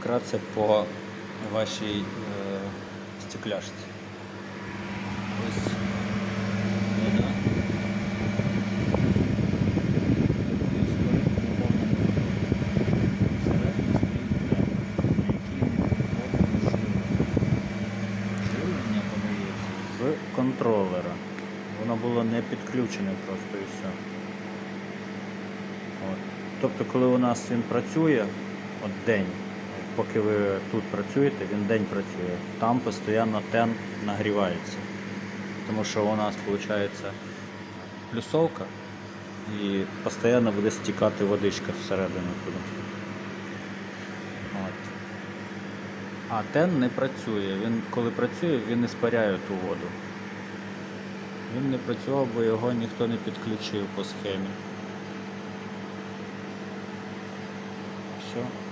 вкратце по вашій е, стекляшці. Ось вода. З контролера. Воно було не підключене просто і все. От. Тобто, коли у нас він працює, от день, поки ви тут працюєте, він день працює. Там постійно тен нагрівається. Тому що у нас виходить плюсовка і постійно буде стікати водичка всередину туди. От. А тен не працює. Він коли працює, він не спаряє ту воду. Він не працював, бо його ніхто не підключив по схемі. Все.